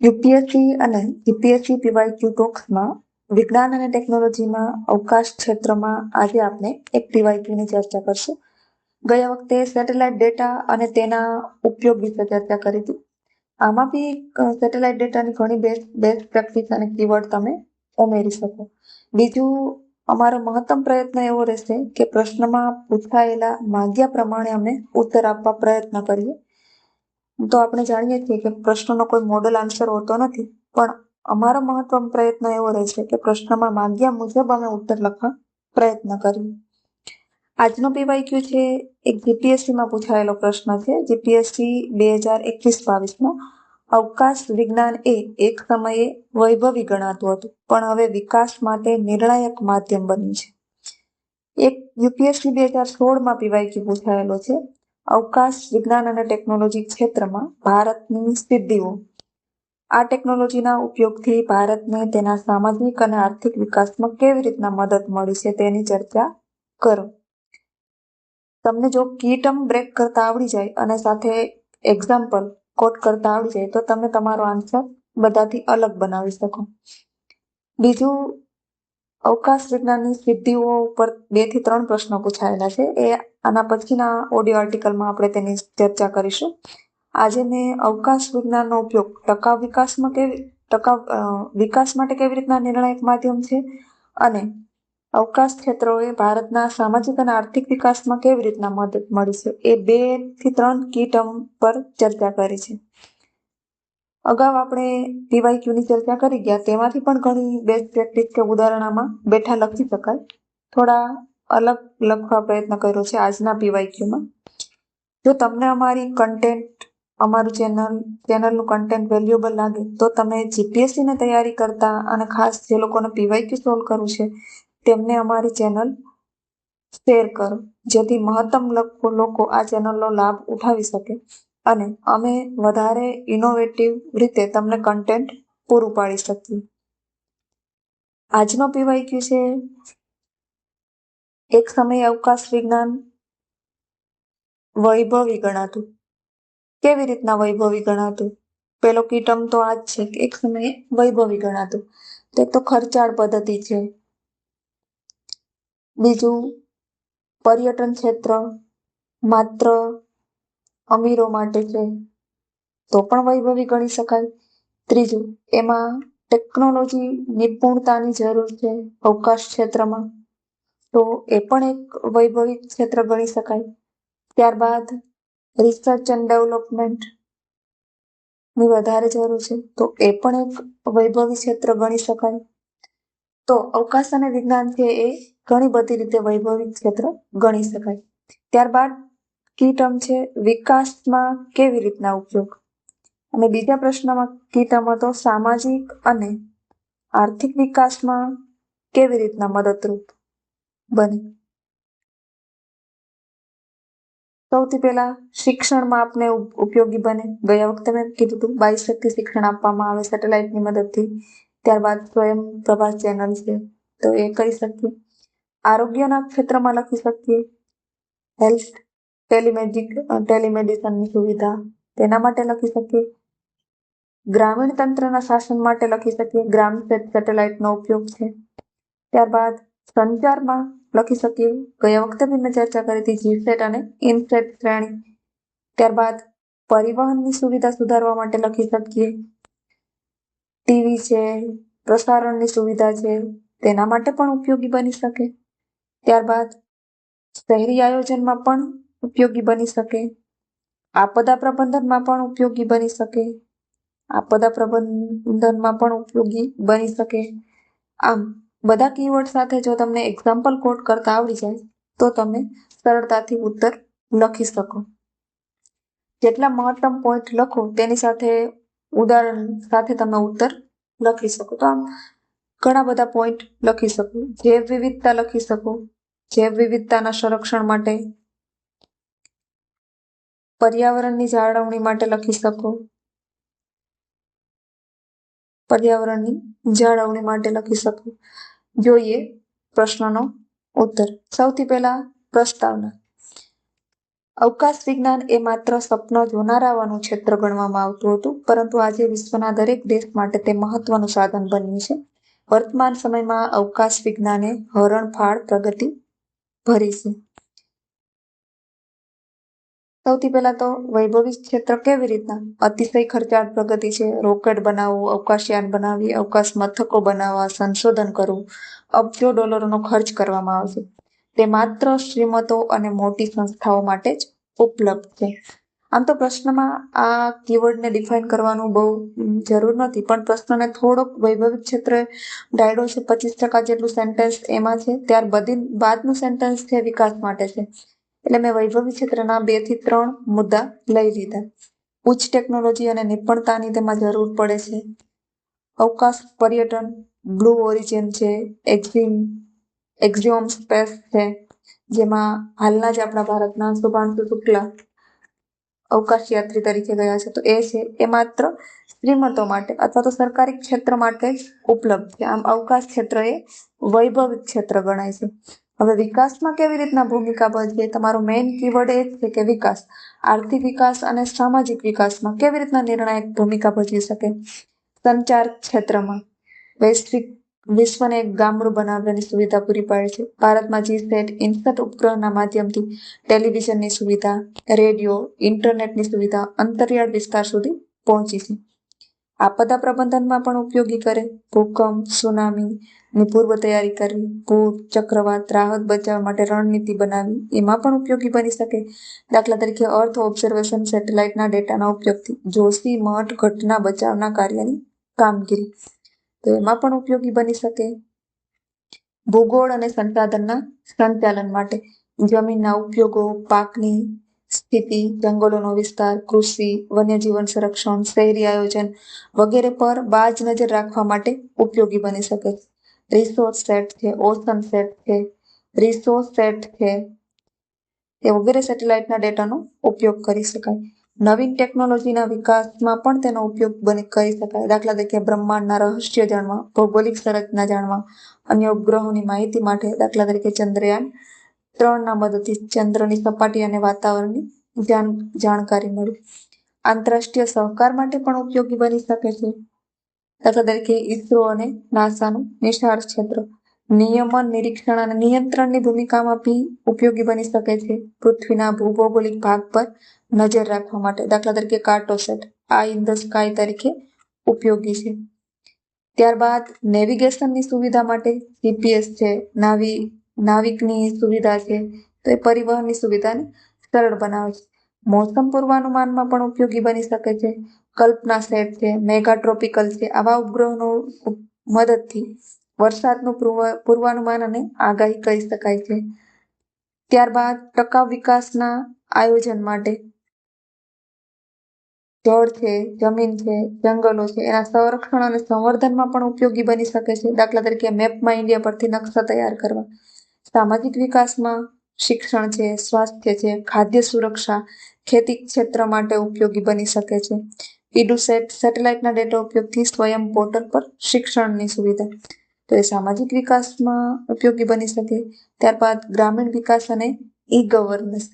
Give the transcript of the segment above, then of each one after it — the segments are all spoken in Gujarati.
યુપીએસસી અને યુપીએસસી પીવાય ક્યુ ટોક્સમાં વિજ્ઞાન અને ટેકનોલોજીમાં અવકાશ ક્ષેત્રમાં આજે આપણે એક પીવાયક્યુની ચર્ચા કરશું. ગયા વખતે સેટેલાઇટ ડેટા અને તેના ઉપયોગ વિશે ચર્ચા કરી હતી. આમાં બી સેટેલાઇટ ડેટાની ઘણી બેસ્ટ બેસ્ટ પ્રેક્ટિસ અને કીવર્ડ તમે ઉમેરી શકો. બીજું, અમારો મહત્તમ પ્રયત્ન એવો રહેશે કે પ્રશ્નમાં પૂછાયેલા માગ્યા પ્રમાણે અમે ઉત્તર આપવા પ્રયત્ન કરીએ. તો આપણે જાણીએ છીએ કે પ્રશ્નનો કોઈ મોડલ આન્સર હોતો નથી, પણ અમારો મહત્વનો પ્રયત્ન એવો રહે છે કે પ્રશ્નમાં માંગ્યા મુજબ અમે ઉત્તર લખવા પ્રયત્ન કરીએ. આજનો પીવાયક્યુ છે? એક જીપીએસસીમાં પૂછાયેલો પ્રશ્ન છે. જીપીએસસી બે હજાર એકવીસ બાવીસમાં અવકાશ વિજ્ઞાન એ એક સમયે વૈભવી ગણાતું હતું, પણ હવે વિકાસ માટે નિર્ણાયક માધ્યમ બન્યું છે. એક યુપીએસસી બે હજાર સોળમાં પીવાયક્યુ પૂછાયેલો છે. અવકાશ વિજ્ઞાન અને ટેકનોલોજી ક્ષેત્રમાં ભારતની સિદ્ધિઓ. આ ટેકનોલોજીના ઉપયોગથી ભારતને તેના સામાજિક અને આર્થિક વિકાસમાં કેવી રીતના મદદ મળી છે તેની ચર્ચા કરો. તમને જો કી ટર્મ બ્રેક કરતા આવડી જાય અને સાથે એક્ઝામ્પલ કોટ કરતા આવડી જાય, તો તમે તમારો આન્સર બધાથી અલગ બનાવી શકો. બીજું, અવકાશ વિજ્ઞાનની સિદ્ધિઓ ઉપર બેથી ત્રણ પ્રશ્નો પૂછાયેલા છે. એ આના પછીના ઓડિયો આર્ટિકલમાં આપણે તેની ચર્ચા કરીશું. આજે મેં અવકાશ વિજ્ઞાનનો ઉપયોગ ટકાઉ વિકાસમાં કેવી ટકાઉ વિકાસ માટે કેવી રીતના નિર્ણાયક માધ્યમ છે અને અવકાશ ક્ષેત્રોએ ભારતના સામાજિક અને આર્થિક વિકાસમાં કેવી રીતના મદદ મળી છે એ બેથી ત્રણ કી ટર્મ પર ચર્ચા કરી છે. અગાઉ આપણે પીવાયક્યુની ચર્ચા કરી ગયા, તેમાંથી પણ ઘણી બેસ્ટ પ્રેક્ટિસ કે ઉદાહરણમાં બેઠા લખી શકાય. થોડા અલગ લખવા પ્રયત્ન કર્યો છે આજના પીવાયક્યુમાં. જો તમને અમારી કન્ટેન્ટ અમારું ચેનલ ચેનલનું કન્ટેન્ટ વેલ્યુએબલ લાગે, તો તમે જીપીએસસીની તૈયારી કરતા અને ખાસ જે લોકોને પીવાયક્યુ સોલ્વ કરવું છે, તેમને અમારી ચેનલ શેર કરો, જેથી મહત્તમ લોકો આ ચેનલનો લાભ ઉઠાવી શકે. અને અમે વધારે ઇનોવેટિવ રીતે તમને કન્ટેન્ટ પૂરું પાડી શકીએ. આજનો પીવાયક્યુ છે એક સમયે અવકાશ વિજ્ઞાન વૈભવી ગણાતું. કેવી રીતના વૈભવી ગણાતું? પેલો કીટમ તો આ જ છે કે એક સમયે વૈભવી ગણાતું. તો એક તો ખર્ચાળ પદ્ધતિ છે. બીજું, પર્યટન ક્ષેત્ર માત્ર અમીરો માટે છે. તો પણ વૈભવી ગણી શકાય. ત્રીજું, એમાં ટેકનોલોજી નિપુણતાની જરૂર છે અવકાશ ક્ષેત્રમાં. તો એ પણ એક વૈભવી ક્ષેત્ર ગણી શકાય. ત્યારબાદ રિસર્ચ એન્ડ ડેવલપમેન્ટની વધારે જરૂર છે. તો એ પણ એક વૈભવી ક્ષેત્ર ગણી શકાય. તો અવકાશ અને વિજ્ઞાન છે એ ઘણી બધી રીતે વૈભવી ક્ષેત્ર ગણી શકાય. ત્યારબાદ કી ટર્મ છે વિકાસમાં કેવી રીતના ઉપયોગ? અને બીજા પ્રશ્નમાં કી ટર્મ હતો સામાજિક અને આર્થિક વિકાસમાં કેવી રીતના મદદરૂપ? બને. સૌથી પહેલા શિક્ષણમાં આપને ઉપયોગી બને. ગયા વખતે મેં કીધું હતું બાઈ શક્તિ શિક્ષણ આપવામાં આવે સેટેલાઇટની મદદથી. ત્યારબાદ સ્વયં પ્રભાસ ચેનલ છે. તો એ કરી શકીએ. આરોગ્યના ક્ષેત્રમાં લખી શકીએ. હેલ્થ, ટેલિમેડિક ટેલિમેડિસનની સુવિધા. તેના માટે લખી શકીએ. ગ્રામીણ તંત્રના શાસન માટે લખી શકીએ. ગ્રામ સેટેલાઇટનો ઉપયોગ છે. ત્યારબાદ સંચારમાં લખી શકીએ. ગયા વખતે બી મેં ચર્ચા કરી હતી જીસેટ અને ઇનફેટ શ્રેણી. ત્યારબાદ પરિવહનની સુવિધા સુધારવા માટે લખી શકીએ. ટીવી છે, પ્રસારણની સુવિધા છે, તેના માટે પણ ઉપયોગી બની શકે. ત્યારબાદ શહેરી આયોજનમાં પણ ઉપયોગી બની શકે. આપદા પ્રબંધનમાં પણ ઉપયોગી બની શકે. આપદા પ્રબંધનમાં પણ ઉપયોગી બની શકે. આમ બધા કીવર્ડ સાથે જો તમને એક્ઝામ્પલ કોડ કરતા આવડી જાય, તો તમે સરળતાથી ઉત્તર લખી શકો. જેટલા મહત્તમ પોઈન્ટ લખો, તેની સાથે ઉદાહરણ સાથે તમે ઉત્તર લખી શકો. તો આમ ઘણા બધા પોઈન્ટ લખી શકો. જૈવ વિવિધતા લખી શકો જૈવ વિવિધતાના સંરક્ષણ માટે, પર્યાવરણની જાળવણી માટે લખી શકો. પર્યાવરણની જાળવણી માટે લખી શકું? જોઈએ પ્રશ્નનો ઉત્તર. સૌથી પહેલા પ્રસ્તાવના. અવકાશ વિજ્ઞાન એ માત્ર સપના જોનારાવાનું ક્ષેત્ર ગણવામાં આવતું હતું, પરંતુ આજે વિશ્વના દરેક દેશ માટે તે મહત્વનું સાધન બન્યું છે. વર્તમાન સમયમાં અવકાશ વિજ્ઞાને હરણફાળ પ્રગતિ ભરી છે. સૌથી પહેલા તો વૈભવી ક્ષેત્ર કેવી રીતના? અતિશય ખર્ચાળ પ્રગતિ છે. રોકેટ બનાવવું, અવકાશયાન બનાવવી, અવકાશ મથકો બનાવવા, સંશોધન કરવું. અબજો ડોલરનો ખર્ચ કરવામાં આવશે. તે માત્ર શ્રીમતો અને મોટી સંસ્થાઓ માટે જ ઉપલબ્ધ છે. આમ તો પ્રશ્નમાં આ કીવર્ડને ડિફાઇન કરવાનું બહુ જરૂર નથી, પણ પ્રશ્નને થોડોક વૈભવિક ક્ષેત્ર ડાયડો છે. પચીસ ટકા જેટલું સેન્ટેન્સ એમાં છે. ત્યાર બધી બાદનું સેન્ટેન્સ છે વિકાસ માટે છે. એટલે મેં વૈભવી ક્ષેત્રના બેથી ત્રણ મુદ્દા લઈ લીધા. ઉચ્ચ ટેકનોલોજી અને નિપુણતાની તેમાં જરૂર પડે છે. અવકાશ પર્યટન બ્લુ ઓરિજિન છે એક્ઝિમ એક્ઝિઓમ સ્પેસ છે, જેમાં હાલના જ આપણા ભારતના શુભાંશુ શુક્લા અવકાશ યાત્રી તરીકે ગયા છે. તો એ છે, એ માત્ર શ્રીમંતો માટે અથવા તો સરકારી ક્ષેત્ર માટે જ ઉપલબ્ધ છે. આમ અવકાશ ક્ષેત્ર એ વૈભવિક ક્ષેત્ર ગણાય છે. હવે વિકાસમાં કેવી રીતના ભૂમિકા ભજવે, તમારું મેઇન કીવર્ડ એ છે કે વિકાસ. આર્થિક વિકાસ અને સામાજિક વિકાસમાં કેવી રીતના નિર્ણાયક ભૂમિકા ભજવી શકે? સંચાર ક્ષેત્રમાં. વૈશ્વિક વિશ્વને એક ગામડું બનાવવાની સુવિધા પૂરી પાડે છે. ભારતમાં જી સેટ ઇન્સટ ઉપગ્રહના માધ્યમથી ટેલિવિઝનની સુવિધા, રેડિયો, ઇન્ટરનેટની સુવિધા અંતરિયાળ વિસ્તાર સુધી પહોંચી છે. આપદા પ્રબંધનમાં પણ ઉપયોગી કરે. ભૂકંપ, સુનામી ની પૂર્વ તૈયારી કરવી પૂર ચક્રવાત, રાહત બચાવવા માટે રણનીતિ બનાવવી એમાં પણ ઉપયોગી બની શકે. દાખલા તરીકે અર્થ ઓબ્ઝર્વેશન સેટેલાઇટના ડેટાના ઉપયોગથી જોશી મઠ ઘટના બચાવના કાર્યની કામગીરી. તો એમાં પણ ઉપયોગી બની શકે. ભૂગોળ અને સંસાધનના સંચાલન માટે જમીનના ઉપયોગો, પાકની સ્થિતિ, જંગલોનો વિસ્તાર, કૃષિ, વન્યજીવન સંરક્ષણ, શહેરી આયોજન વગેરે પર બાજ નજર રાખવા માટે ઉપયોગી બની શકે રિસોર્સ સેટ છે ઓશન સેટ છે રિસોર્સ સેટ છે એ વગેરે સેટેલાઇટના ડેટાનો ઉપયોગ કરી શકાય. નવીન ટેકનોલોજીના વિકાસમાં પણ તેનો ઉપયોગ બની કરી શકાય. દાખલા તરીકે બ્રહ્માંડના રહસ્ય જાણવા, ભૌગોલિક સંરચના જાણવા, અન્ય ઉપગ્રહોની માહિતી માટે. દાખલા તરીકે ચંદ્રયાન ત્રણના મદદથી ચંદ્રની સપાટી અને વાતાવરણની જાણ જાણકારી મળી. આંતરરાષ્ટ્રીય સહકાર માટે પણ ઉપયોગી બની શકે છે. દાખલા તરીકે ઇસરો અને નાસાનું નિશાળ ક્ષેત્ર. નિયમન, નિરીક્ષણ અને નિયંત્રણની ભૂમિકામાં બી ઉપયોગી બની શકે છે. પૃથ્વીના ભૂભૌગોલિક ભાગ પર નજર રાખવા માટે દાખલા તરીકે કાર્ટોસેટ આ ઇન ધ સ્કાય તરીકે ઉપયોગી છે. ત્યારબાદ નેવિગેશનની સુવિધા માટે જીપીએસ છે, નાવી, નાવિકની સુવિધા છે. તો એ પરિવહનની સુવિધાને સરળ બનાવે છે. મોસમ પૂર્વાનુમાનમાં પણ ઉપયોગી બની શકે છે. કલ્પના સેટ છે મેગા ટ્રોપિકલ છે, આવા ઉપગ્રહનો મદદથી વરસાદનું પૂર્વાનુમાન અને આગાહી કરી શકાય છે. ત્યારબાદ ટકાઉ વિકાસના આયોજન માટે જળ છે, જમીન છે, જંગલો છે, એના સંરક્ષણ અને સંવર્ધનમાં પણ ઉપયોગી બની શકે છે. દાખલા તરીકે મેપમાં ઇન્ડિયા પરથી નકશા તૈયાર કરવા. સામાજિક વિકાસમાં શિક્ષણ છે, સ્વાસ્થ્ય છે, ખાદ્ય સુરક્ષા, ખેતી ક્ષેત્ર માટે ઉપયોગી બની શકે છે. ઇડુસેટ સેટેલાઇટના ડેટા ઉપયોગથી સ્વયં પોર્ટલ પર શિક્ષણની સુવિધા. તો એ સામાજિક વિકાસમાં ઉપયોગી બની શકે. ત્યારબાદ ગ્રામીણ વિકાસ અને ઈ ગવર્નન્સ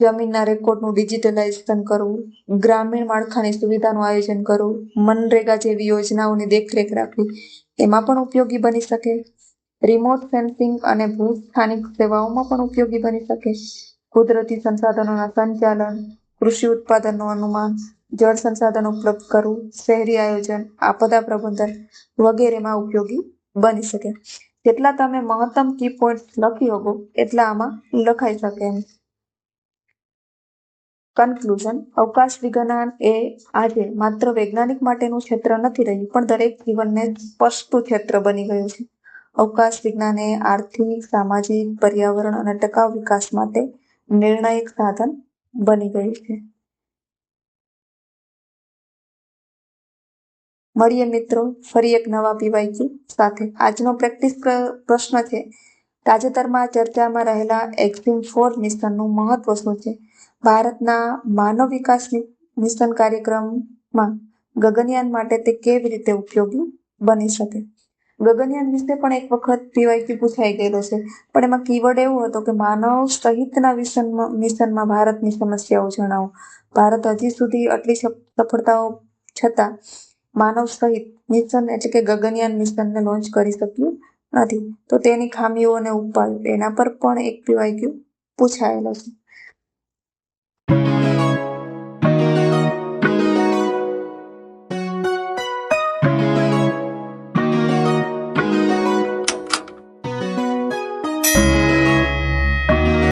જમીનના રેકોર્ડનું ડિજિટલાઇઝેશન કરવું, ગ્રામીણ માળખાની સુવિધાનું આયોજન કરવું, મનરેગા જેવી યોજનાઓની દેખરેખ રાખવી, એમાં પણ ઉપયોગી બની શકે. રિમોટ સેન્સિંગ અને ભૂ સેવાઓમાં પણ ઉપયોગી બની શકે. કુદરતી સંસાધનોના સંચાલન, કૃષિ ઉત્પાદનનું અનુમાન, જળ સંસાધન ઉપલબ્ધ કરવું, શહેરી આયોજન, આપદા પ્રબંધન વગેરેમાં ઉપયોગી બની શકે. જેટલા તમે મહત્તમ કી પોઈન્ટ લખી શકો, એટલા આમાં લખાઈ શકે એમ. કન્ક્લુઝન અવકાશ વિજ્ઞાન એ આજે માત્ર વૈજ્ઞાનિક માટેનું ક્ષેત્ર નથી રહ્યું, પણ દરેક જીવનને સ્પષ્ટ ક્ષેત્ર બની ગયું છે. અવકાશ વિજ્ઞાન એ આર્થિક, સામાજિક, પર્યાવરણ અને ટકાઉ વિકાસ માટે નિર્ણાયક સાધન બની ગયું છે. મળીએ મિત્રો, ફરી એક નવા પીવાયક્યુ સાથે. આજનો પ્રેક્ટિસ પ્રશ્ન છે, તાજેતરમાં ચર્ચામાં રહેલા એક્ઝિમ ફોર મિશનનું મહત્વ શું છે? ભારતના માનવ વિકાસ મિશન કાર્યક્રમમાં ગગનયાન માટે તે કેવી રીતે ઉપયોગી બની શકે? ગગનયાન વિશે પણ એક વખત પીવાયક્યુ પૂછાઈ ગયેલો છે. પણ એમાં કીવર્ડ એવો હતો કે માનવ સહિતના મિશનમાં મિશનમાં ભારતની સમસ્યાઓ જણાવો. ભારત હજી સુધી આટલી સફ- સફળતાઓ છતાં માનવ સહિત મિશન એટલે કે ગગનયાન મિશનને લોન્ચ કરી શક્યું નથી. તો તેની ખામીઓ અને ઉપાયો એના પર પણ એક પીવાયક્યુ પૂછાયેલો છે.